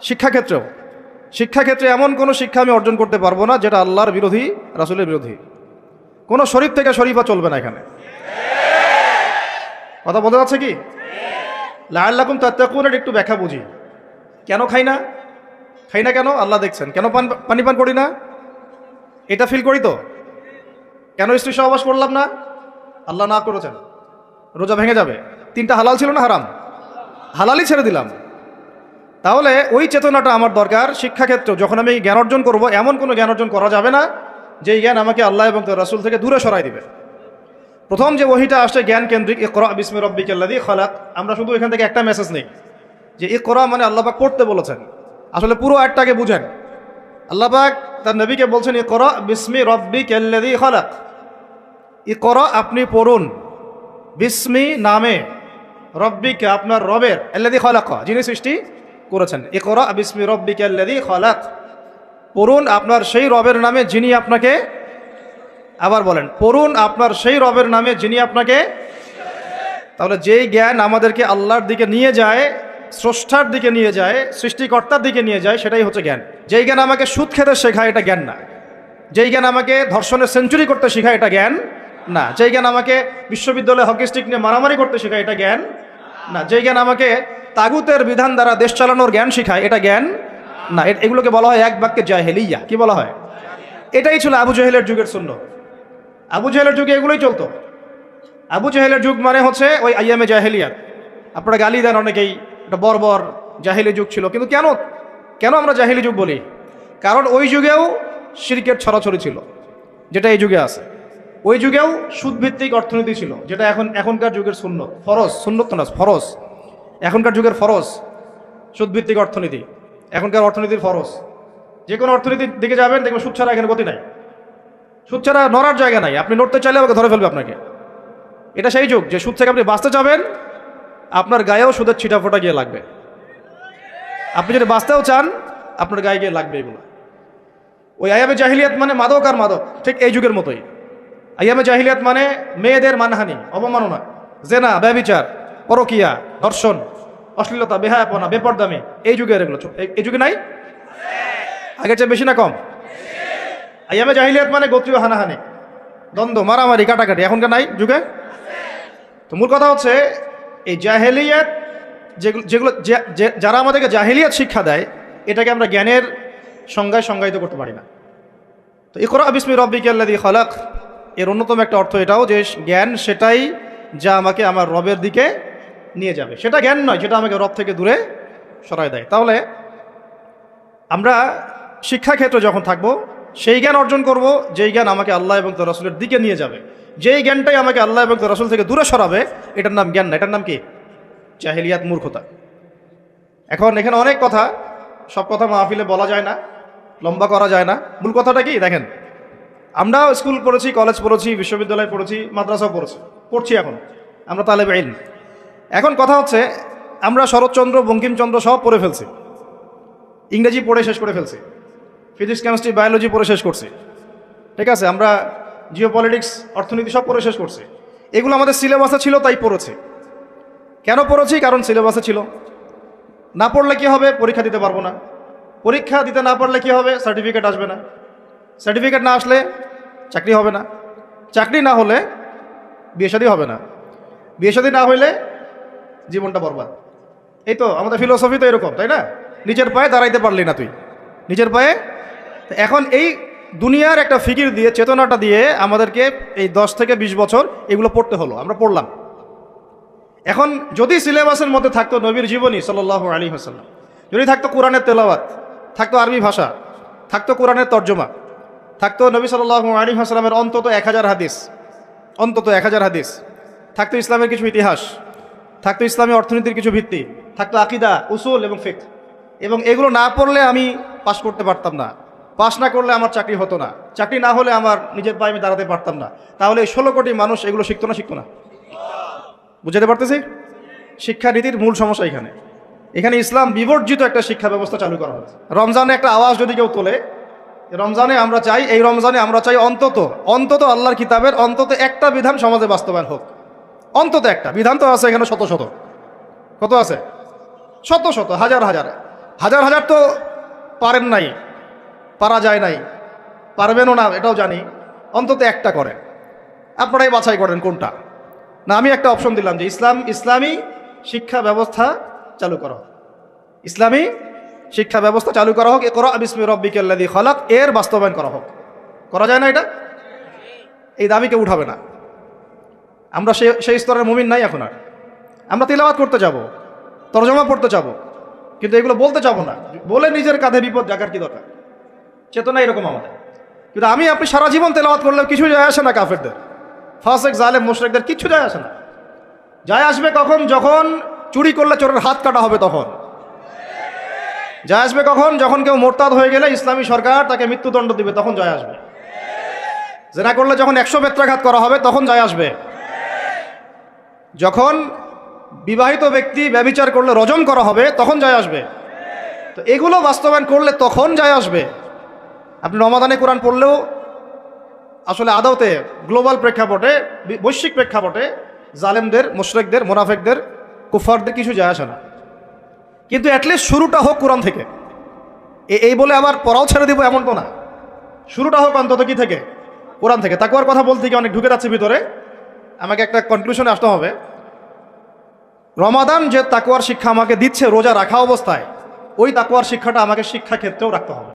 শিক্ষাক্ষেত্রেও। শিক্ষাক্ষেত্রে এমন কোনো শিক্ষা আমি অর্জন করতে পারব না যেটা আল্লাহর বিরোধী, রাসুলের বিরোধী। কোনো শরীফ থেকে শরীফা চলবে না এখানে। কথা বোঝা যাচ্ছে কি? লাল্লাকুম তাত্তাকুনের একটু ব্যাখ্যা বুঝি। কেন খাই না? খাই না কেন? আল্লাহ দেখছেন। কেন পান পানি পান করি না? এটা ফিল করি তো। কেন স্ত্রী সহবাস করলাম না? আল্লাহ না করেছেন। রোজা ভেঙে যাবে। তিনটা হালাল ছিল না হারাম? হালালই ছেড়ে দিলাম। তাহলে ওই চেতনাটা আমার দরকার শিক্ষাক্ষেত্রে যখন আমি জ্ঞান অর্জন করব, এমন কোনো জ্ঞান অর্জন করা যাবে না যেই জ্ঞান আমাকে আল্লাহ এবং তার রাসুল থেকে দূরে সরাই দিবে। প্রথম যে ওহিটা আসছে জ্ঞান কেন্দ্রিক ইকরা বিসমি রব্বিক আল্লাদি খালাক, আমরা শুধু এখান থেকে একটা মেসেজ নেই যে ইকরা মানে আল্লাহবাক পড়তে বলেছেন। আসলে পুরো আয়টাকে বুঝেন। আল্লাহবাক তার নবীকে বলছেন, ইকরা বিসমি রব্বিক আল্লাদি খালাক। ইকরা আপনি পড়ুন বিসমি নামে। রব্বিকে আপনার রবের আল্লাদি খালাক। যিনি সৃষ্টি করেছেন। ইকরা বিসমি রব্বিকে আল্লাদি খালাক। পড়ুন আপনার সেই রবের নামে যিনি আপনাকে, আবার বলেন, পড়ুন আপনার সেই রবের নামে যিনি আপনাকে, তাহলে যেই জ্ঞান আমাদেরকে আল্লাহর দিকে নিয়ে যায়, স্রষ্টার দিকে নিয়ে যায়, সৃষ্টিকর্তার দিকে নিয়ে যায়, সেটাই হচ্ছে জ্ঞান। যেই জ্ঞান আমাকে সুদ খেতে শেখায়, এটা জ্ঞান না। যেই জ্ঞান আমাকে ধর্ষণের সেঞ্চুরি করতে শেখায়, এটা জ্ঞান না। যেই জ্ঞান আমাকে বিশ্ববিদ্যালয়ে হকি স্টিক নিয়ে মারামারি করতে শেখায়, এটা জ্ঞান না। যেই জ্ঞান আমাকে তাগুতের বিধান দ্বারা দেশ চালানোর জ্ঞান শিখায়। এটা জ্ঞান না এগুলোকে বলা হয় এক বাক্যে জাহেলিয়া। কি বলা হয়? এটাই ছিল আবু জাহেলের যুগের শূন্য আবু জাহেলের যুগে এগুলোই চলতো। আবু জাহেলের যুগ মানে হচ্ছে ওই আইয়ামে জাহেলিয়াত। আপনারা গালি দেন অনেকেই, এটা বর্বর জাহেলি যুগ ছিল। কিন্তু কেন কেন আমরা জাহেলি যুগ বলি? কারণ ওই যুগেও সিরিকের ছড়াছড়ি ছিল, যেটা এই যুগে আছে। ওই যুগেও সুদভিত্তিক অর্থনীতি ছিল, যেটা এখন, এখনকার যুগের শূন্য ফরজ শূন্যত না, ফরজ। এখনকার যুগের ফরজ, সুদভিত্তিক অর্থনীতি, এখনকার অর্থনীতির ফরজ। যে কোনো অর্থনীতির দিকে যাবেন, দেখবেন সুদ ছাড়া এখানে গতি নাই। সুদ ছাড়া নড়ার জায়গা নাই। আপনি নড়তে চাইলে আমাকে ধরে ফেলবে আপনাকে। এটা সেই যুগ যে সুদ থেকে আপনি বাঁচতে যাবেন, আপনার গায়েও সুদের ছিটা ফোটা গিয়ে লাগবে। আপনি যদি বাঁচতেও চান, আপনার গায়ে গিয়ে লাগবে এগুলো ওই আয়ামে জাহিলিয়াত মানে মাদক আর মাদক, ঠিক এই যুগের মতোই। আয়ামে জাহিলিয়াত মানে মেয়েদের মানহানি, অবমাননা, জেনা, ব্যবিচার, পরকিয়া, ধর্ষণ। অশ্লীলতা, বেহায়াপনা, বেপরদামি, এই যুগের এগুলো এই- যুগে নাই? আগের চেয়ে বেশি না কম? আয়ামে জাহিলিয়াত মানে গোত্রীয় হানাহানি, দ্বন্দ্ব, মারামারি, কাটাকাটি, এখনকার নাই যুগে? তো মূল কথা হচ্ছে, এই জাহেলিয়াত যেগুলো যেগুলো যারা আমাদেরকে জাহেলিয়াত শিক্ষা দেয়, এটাকে আমরা জ্ঞানের সংজ্ঞায় সংজ্ঞায়িত করতে পারি না। তো ইকরা বিসমি রব্বিক আল্লাদি খালাক, এর অন্যতম একটা অর্থ এটাও যে, জ্ঞান সেটাই যা আমাকে আমার রবের দিকে নিয়ে যাবে। সেটা জ্ঞান নয় যেটা আমাকে রব থেকে দূরে সরায় দেয়। তাহলে আমরা শিক্ষাক্ষেত্রে যখন থাকব, সেই জ্ঞান অর্জন করব, যেই জ্ঞান আমাকে আল্লাহ এবং তোর রসুলের দিকে নিয়ে যাবে। যেই জ্ঞানটাই আমাকে আল্লাহ এবং তোর রসুল থেকে দূরে সরাবে, এটার নাম জ্ঞান না। এটার নাম কি? জাহিলিয়াত মূর্খতা। এখন এখানে অনেক কথা, সব কথা মাহফিলে বলা যায় না, লম্বা করা যায় না। মূল কথাটা কি? দেখেন, আমরাও স্কুল পড়েছি, কলেজ পড়েছি, বিশ্ববিদ্যালয় পড়েছি, মাদ্রাসাও পড়েছি, পড়ছি এখন। আমরা তালেব আইন এখন কথা হচ্ছে, আমরা শরৎচন্দ্র, বঙ্কিমচন্দ্র সব পড়ে ফেলছি। ইংরেজি পড়ে শেষ করে ফেলছি। ফিজিক্স, কেমিস্ট্রি, বায়োলজি পড়ে শেষ করছি। ঠিক আছে, আমরা জিও পলিটিক্স অর্থনীতি সব পড়ে শেষ করছি। এগুলো আমাদের সিলেবাসে ছিল, তাই পড়েছি। কেন পড়েছি? কারণ সিলেবাসে ছিল। না পড়লে কি হবে? পরীক্ষা দিতে পারব না। পরীক্ষা দিতে না পারলে কি হবে? সার্টিফিকেট আসবে না। সার্টিফিকেট না আসলে চাকরি হবে না। চাকরি না হলে বিয়ে হবে না। বিয়ে না হইলে জীবনটা বরবাদ। এই তো আমাদের ফিলোসফি তো এরকম, তাই না? নিজের পায়ে দাঁড়াইতে পারলি না তুই। নিজের পায়ে? এখন এই দুনিয়ার একটা ফিকির দিয়ে, চেতনাটা দিয়ে আমাদেরকে এই দশ থেকে বিশ বছর এগুলো পড়তে হলো, আমরা পড়লাম। এখন যদি সিলেবাসের মধ্যে থাকতো নবীর জীবনী সাল্লাহ আলী হাসাল্লাম যদি থাকতো কোরআনের তেলাওয়াত, থাকতো আরবি ভাষা, থাকতো কোরআনের তর্জমা, থাকতো নবী সাল্লাহ আলী হাসলামের অন্তত এক হাজার হাদিস, অন্তত এক হাজার হাদিস, থাকতো ইসলামের কিছু ইতিহাস থাকতো ইসলামী অর্থনীতির কিছু ভিত্তি, থাকতো আকিদা, উসুল এবং ফিক এবং এগুলো না পড়লে আমি পাশ করতে পারতাম না। পাশ না করলে আমার চাকরি হতো না। চাকরি না হলে আমার নিজের পায়ে আমি দাঁড়াতে পারতাম না। তাহলে এই ষোলো কোটি মানুষ এগুলো শিখতো না শিখতো না। বুঝাতে পারতেছি? শিক্ষানীতির মূল সমস্যা এখানে। এখানে ইসলাম বিবর্জিত একটা শিক্ষা ব্যবস্থা চালু করা হয়েছে। রমজানে একটা আওয়াজ যদি কেউ তোলে, রমজানে আমরা চাই, এই রমজানে আমরা চাই অন্তত অন্তত আল্লাহর কিতাবের অন্তত একটা বিধান সমাজে বাস্তবায়ন হোক। অন্তত একটা, বিধান তো আছে এখানে শত শত। কত আছে? শত শত, হাজার হাজার। হাজার হাজার তো পারেন নাই, পারা যায় নাই। পারবেনও না, এটাও জানি। অন্তত একটা করেন। আপনারাই বাছাই করেন কোনটা। না, আমি একটা অপশন দিলাম যে ইসলাম, ইসলামী শিক্ষা ব্যবস্থা চালু করা। হোক ইসলামী শিক্ষা ব্যবস্থা চালু করা হোক এ করো বিসমি রব্বিকাল্লাদি খলাক, এর বাস্তবায়ন করা হোক। করা যায় না এটা? এই দাবি কেউ উঠাবে না। আমরা সে সেই স্তরের মুমিন নাই এখন আর। আমরা তিলাবাত করতে যাব, তরজমা পড়তে যাব, কিন্তু এগুলো বলতে যাব না। বলে নিজের কাঁধে বিপদ জাগার কি দরকার? চেতনা এরকম আমাদের। কিন্তু আমি, আপনি সারা জীবন তেলাওয়াত করলেও কিছু যায় আসে না কাফেরদের। ফাসেক, জালেম, মুশরেকদের কিচ্ছু যায় আসে না। যায় আসবে কখন? যখন চুরি করলে চোরের হাত কাটা হবে তখন। যায় আসবে কখন? যখন কেউ মোরতাদ হয়ে গেলে ইসলামী সরকার তাকে মৃত্যুদণ্ড দিবে, তখন যায় আসবে। জেনা করলে যখন একশো বেত্রাঘাত করা হবে, তখন যায় আসবে। যখন বিবাহিত ব্যক্তি ব্যবিচার করলে রজম করা হবে, তখন যায় আসবে। তো এগুলো বাস্তবায়ন করলে তখন যায় আসবে। আপনি রমাদানে কোরআন পড়লেও আসলে আদৌতে গ্লোবাল প্রেক্ষাপটে বৈশ্বিক প্রেক্ষাপটে জালেমদের, মুশরেকদের, মোনাফেকদের কুফারদের কিছু যায় আসে না। কিন্তু অ্যাটলিস্ট শুরুটা হোক কোরআন থেকে। এই বলে আবার পড়াও ছেড়ে দিব এমন তো না। শুরুটা হোক অন্তত কি থেকে? কোরআন থেকে। তাকুয়ার কথা বলতে গিয়ে অনেক ঢুকে যাচ্ছে ভিতরে। আমাকে একটা কনক্লুশনে আসতে হবে। রমাদান যে তাকুয়ার শিক্ষা আমাকে দিচ্ছে, রোজা রাখা অবস্থায়, ওই তাকুয়ার শিক্ষাটা আমাকে শিক্ষা ক্ষেত্রেও রাখতে হবে।